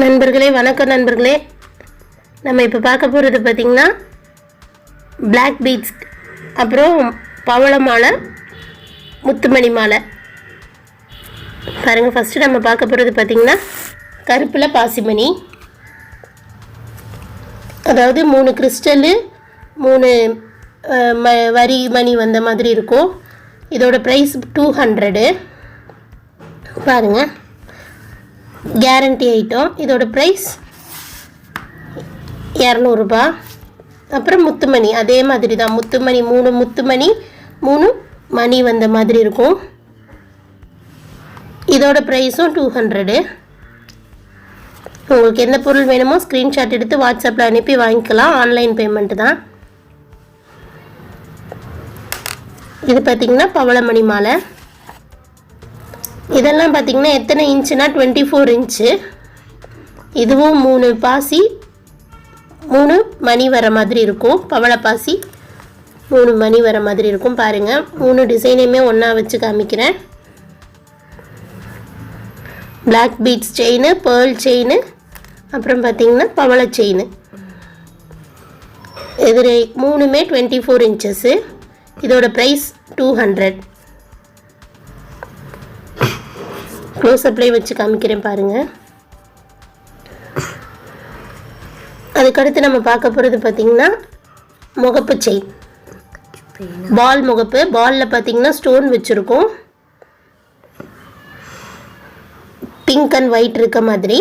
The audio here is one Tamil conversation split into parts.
நண்பர்களே வணக்கம் நண்பர்களே. நம்ம இப்போ பார்க்க போகிறது பார்த்திங்கன்னா பிளாக் பீட்ஸ் அப்புறம் பவள மாலை முத்துமணி மாலை. பாருங்கள் ஃபஸ்ட்டு நம்ம பார்க்க போகிறது பார்த்திங்கன்னா கருப்பில் பாசிமணி. அதாவது மூணு கிறிஸ்டலு மூணு ம வரி மணி வந்த மாதிரி இருக்கும். இதோட ப்ரைஸ் டூ ஹண்ட்ரடு பாருங்கள் கேரண்டி ஐட்டம் இதோட ப்ரைஸ் இரநூறுபா அப்புறம் முத்துமணி. அதே மாதிரி தான் முத்துமணி மூணு முத்துமணி மூணு மணி வந்த மாதிரி இருக்கும். இதோட ப்ரைஸும் டூ ஹண்ட்ரடு உங்களுக்கு எந்த பொருள் வேணுமோ ஸ்க்ரீன்ஷாட் எடுத்து வாட்ஸ்அப்பில் அனுப்பி வாங்கிக்கலாம். ஆன்லைன் பேமெண்ட்டு தான். இது பார்த்திங்கன்னா பவளமணி மாலை. இதெல்லாம் பார்த்தீங்கன்னா எத்தனை இன்ச்சுனா டுவெண்ட்டி ஃபோர் இன்ச்சு. இதுவும் மூணு பாசி மூணு மணி வர மாதிரி இருக்கும். பவள பாசி மூணு மணி வர மாதிரி இருக்கும். பாருங்கள் மூணு டிசைனையுமே ஒன்றா வச்சு காமிக்கிறேன். Black beads chain pearl chain அப்புறம் பார்த்தீங்கன்னா பவள செயின் எதிரே மூணுமே டுவெண்ட்டி ஃபோர் இன்ச்சஸ்ஸு இதோட ப்ரைஸ் டூ ஹண்ட்ரட் க்ளோஸ்அப்லேயே வச்சு காமிக்கிறேன் பாருங்கள் அதுக்கடுத்து நம்ம பார்க்க போகிறது பார்த்திங்கன்னா முகப்பு செயின் பால் முகப்பு. பாலில் பார்த்தீங்கன்னா ஸ்டோன் வச்சுருக்கோம். பிங்க் அண்ட் ஒயிட் இருக்க மாதிரி.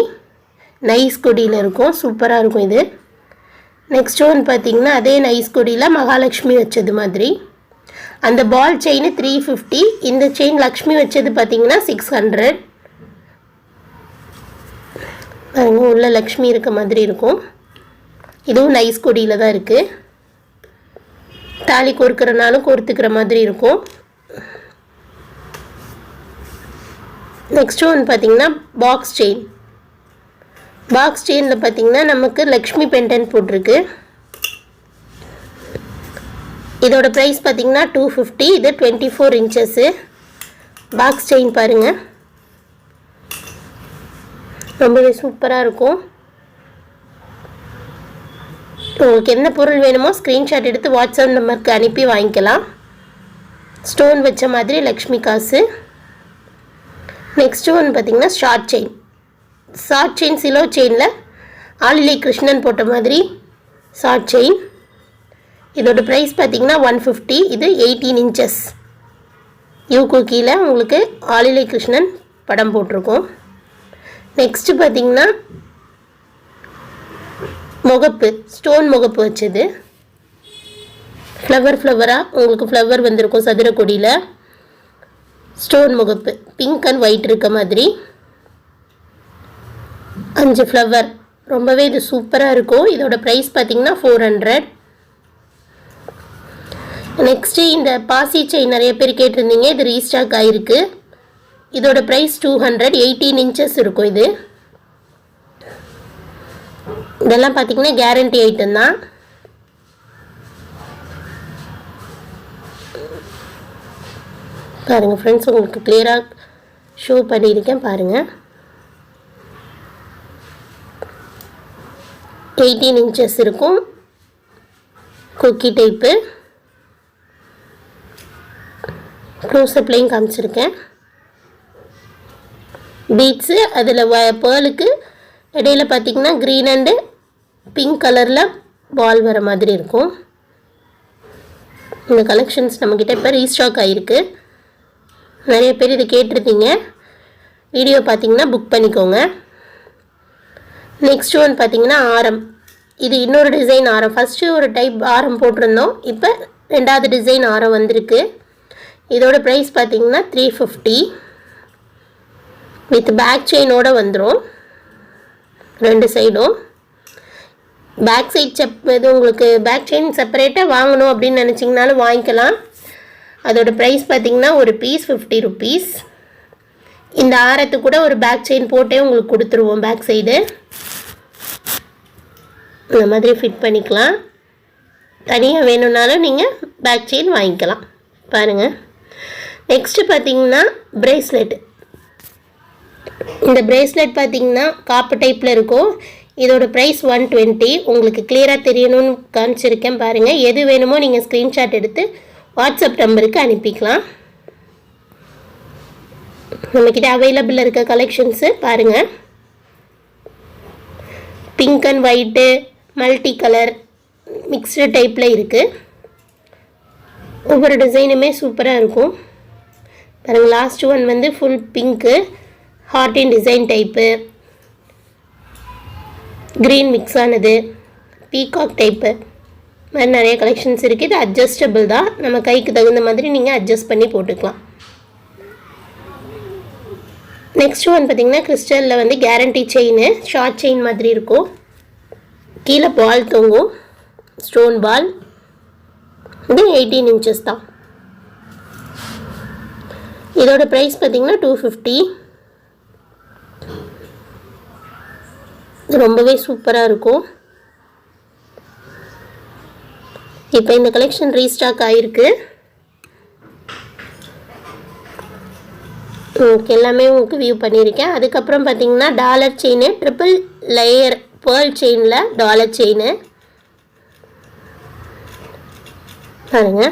நைஸ் கொடியில் இருக்கும். சூப்பராக இருக்கும் இது. நெக்ஸ்ட் ஒன் பார்த்தீங்கன்னா அதே நைஸ் கொடியில் மகாலட்சுமி வச்சது மாதிரி. அந்த பால் செயின் த்ரீ ஃபிஃப்டி இந்த செயின் லக்ஷ்மி வச்சது பார்த்தீங்கன்னா சிக்ஸ் ஹண்ட்ரட் பாருங்க உள்ள லக்ஷ்மி இருக்க மாதிரி இருக்கும். இதுவும் நைஸ் கொடியில் தான் இருக்குது தாலி கோர்க்கிறனாலும் கோர்த்துக்கிற மாதிரி இருக்கும். நெக்ஸ்ட்டு ஒன் பார்த்தீங்கன்னா பாக்ஸ் செயின் பாக்ஸ் செயினில் பார்த்தீங்கன்னா நமக்கு லக்ஷ்மி பெண்டன் போட்டிருக்கு. இதோட ப்ரைஸ் பார்த்தீங்கன்னா டூ ஃபிஃப்டி இது twenty four inches box chain பாருங்கள் ரொம்பவே சூப்பராக இருக்கும். உங்களுக்கு என்ன பொருள் வேணுமோ ஸ்க்ரீன்ஷாட் எடுத்து வாட்ஸ்அப் நம்பருக்கு அனுப்பி வாங்கிக்கலாம். ஸ்டோன் வச்ச மாதிரி லக்ஷ்மி காசு. நெக்ஸ்ட்டு ஒன் பார்த்திங்கன்னா ஷார்ட் செயின் ஷார்ட் செயின் சிலோ செயினில் ஆளிலை கிருஷ்ணன் போட்ட மாதிரி ஷார்ட் செயின் இதோட ப்ரைஸ் பார்த்திங்கன்னா ஒன் ஃபிஃப்டி இது எயிட்டீன் இன்ச்சஸ் யூக்கு கீழே உங்களுக்கு ஆளிலை கிருஷ்ணன் படம் போட்டிருக்கோம். நெக்ஸ்ட்டு பார்த்தீங்கன்னா முகப்பு ஸ்டோன் முகப்பு வச்சது. ஃப்ளவர் ஃப்ளவராக உங்களுக்கு ஃப்ளவர் வந்திருக்கும் சதுர கொடியில். ஸ்டோன் முகப்பு பிங்க் அண்ட் ஒயிட் இருக்க மாதிரி. அஞ்சு ஃப்ளவர் ரொம்பவே இது சூப்பராக இருக்கும். இதோட ப்ரைஸ் பார்த்தீங்கன்னா ஃபோர் ஹண்ட்ரட் நெக்ஸ்ட்டு இந்த பாசி செயின் நிறைய பேர் கேட்டிருந்தீங்க. இது ரீஸ்டாக் ஆகிருக்கு இதோட price two hundred eighteen inches இருக்கும் இது. இதெல்லாம் பார்த்தீங்கன்னா கேரண்டி ஐட்டம் தான். பாருங்கள் ஃப்ரெண்ட்ஸ் உங்களுக்கு கிளியராக ஷோ பண்ணியிருக்கேன் பாருங்கள் எயிட்டீன் இன்ச்சஸ் இருக்கும். குக்கி டைப்பு க்ளோஸ்அப்லேயும் காமிச்சிருக்கேன். பீட்ஸு அதில் வ பேர்லுக்கு இடையில பார்த்தீங்கன்னா க்ரீன் அண்டு பிங்க் கலரில் பால் வர மாதிரி இருக்கும். இந்த கலெக்ஷன்ஸ் நம்மக்கிட்ட இப்போ ரீஸ்டாக் ஆகிருக்கு நிறைய பேர் இதை கேட்டிருந்தீங்க. வீடியோ பார்த்தீங்கன்னா புக் பண்ணிக்கோங்க. நெக்ஸ்ட் ஒன் பார்த்தீங்கன்னா ஆரம். இது இன்னொரு டிசைன் ஆரம். ஃபஸ்ட்டு ஒரு டைப் ஆரம் போட்டிருந்தோம். இப்போ ரெண்டாவது டிசைன் ஆரம் வந்திருக்கு. இதோட ப்ரைஸ் பார்த்திங்கன்னா த்ரீ ஃபிஃப்டி வித் பேக் செயினோட வந்துடும் ரெண்டு சைடும். பேக் சைட் செப் இது உங்களுக்கு பேக் செயின் செப்பரேட்டாக வாங்கணும் அப்படின்னு நினச்சிங்கனாலும் வாங்கிக்கலாம். அதோட ப்ரைஸ் பார்த்தீங்கன்னா ஒரு பீஸ் ஃபிஃப்டி ருபீஸ் இந்த ஆரத்து கூட ஒரு பேக் செயின் போட்டே உங்களுக்கு கொடுத்துருவோம் பேக் சைடு. இந்த மாதிரி ஃபிட் பண்ணிக்கலாம். தனியாக வேணும்னாலும் நீங்கள் பேக் செயின் வாங்கிக்கலாம். பாருங்கள் நெக்ஸ்ட்டு பார்த்தீங்கன்னா ப்ரேஸ்லெட்டு இந்த பிரேஸ்லெட் பார்த்தீங்கன்னா காப்பு டைப்பில் இருக்கும். இதோட ப்ரைஸ் ஒன் டுவெண்ட்டி உங்களுக்கு கிளியராக தெரியணும்னு காமிச்சிருக்கேன் பாருங்கள் எது வேணுமோ நீங்கள் ஸ்க்ரீன்ஷாட் எடுத்து வாட்ஸ்அப் நம்பருக்கு அனுப்பிக்கலாம். நம்மக்கிட்ட அவைலபிள் இருக்க கலெக்ஷன்ஸு பாருங்கள் pink and white multi colour mixed டைப்பில் இருக்குது ஒவ்வொரு டிசைனுமே சூப்பராக இருக்கும். பாருங்கள் லாஸ்ட் ஒன் வந்து ஃபுல் பிங்க்கு ஹார்டின் டிசைன் டைப்பு க்ரீன் மிக்ஸ் ஆனது. பீகாக் டைப்பு மாதிரி நிறைய கலெக்ஷன்ஸ் இருக்குது இது அட்ஜஸ்டபிள் தான். நம்ம கைக்கு தகுந்த மாதிரி நீங்கள் அட்ஜஸ்ட் பண்ணி போட்டுக்கலாம். நெக்ஸ்ட் ஒன் பார்த்தீங்கன்னா கிறிஸ்டலில் வந்து கேரண்டி செயின் ஷார்ட் செயின் மாதிரி இருக்கும். கீழே பால் தொங்கும். ஸ்டோன் பால் இது எயிட்டீன் இன்ச்சஸ் தான். இதோட ப்ரைஸ் பார்த்தீங்கன்னா டூ ஃபிஃப்டி ரொம்பவே சூப்பராக இருக்கும். இப்போ இந்த கலெக்ஷன் ரீஸ்டாக் ஆகிருக்கு உங்களுக்கு எல்லாமே உங்களுக்கு வியூ பண்ணியிருக்கேன். அதுக்கப்புறம் பார்த்தீங்கன்னா dollar chain triple layer pearl செயினில் டாலர் செயின் பாருங்க.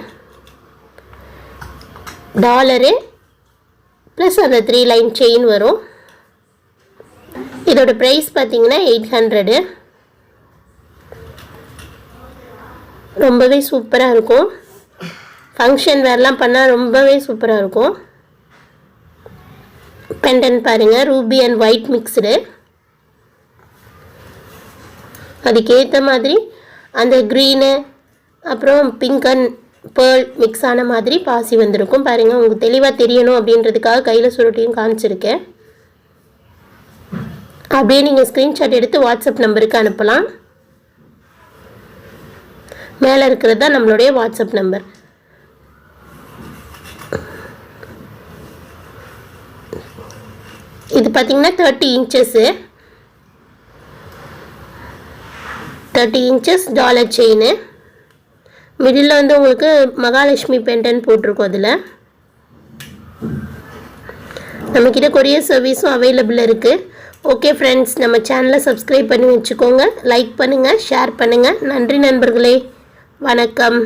டாலரு ப்ளஸ் அந்த த்ரீ லைன் செயின் வரும். இதோட ப்ரைஸ் பார்த்தீங்கன்னா எயிட் ஹண்ட்ரடு ரொம்பவே சூப்பராக இருக்கும். ஃபங்க்ஷன் வேர்லாம் பண்ணால் ரொம்பவே சூப்பராக இருக்கும். பெண்டன் பாருங்கள் ரூபி அண்ட் ஒயிட் மிக்ஸ்டு அதுக்கேற்ற மாதிரி அந்த க்ரீனு அப்புறம் பிங்க் அண்ட் பேர்ல் மிக்ஸ் ஆன மாதிரி பாசி வந்திருக்கும். பாருங்கள் உங்களுக்கு தெளிவாக தெரியணும் அப்படின்றதுக்காக கையில் சுருட்டியும் காமிச்சிருக்கேன். அப்படியே நீங்கள் ஸ்க்ரீன்ஷாட் எடுத்து வாட்ஸ்அப் நம்பருக்கு அனுப்பலாம். மேலே இருக்கிறது தான் நம்மளுடைய வாட்ஸ்அப் நம்பர் இது பார்த்தீங்கன்னா thirty inches thirty inches dollar chain middle வந்து உங்களுக்கு மகாலட்சுமி பெண்டன் போட்டிருக்கோம் அதில். நம்மக்கிட்ட கொரியர் சர்வீஸும் அவைலபிள் இருக்குது ஓகே ஃப்ரெண்ட்ஸ் நம்ம சேனலை சப்ஸ்கிரைப் பண்ணி வச்சுக்கோங்க. லைக் பண்ணுங்கள் ஷேர் பண்ணுங்கள் நன்றி நண்பர்களே. வணக்கம்.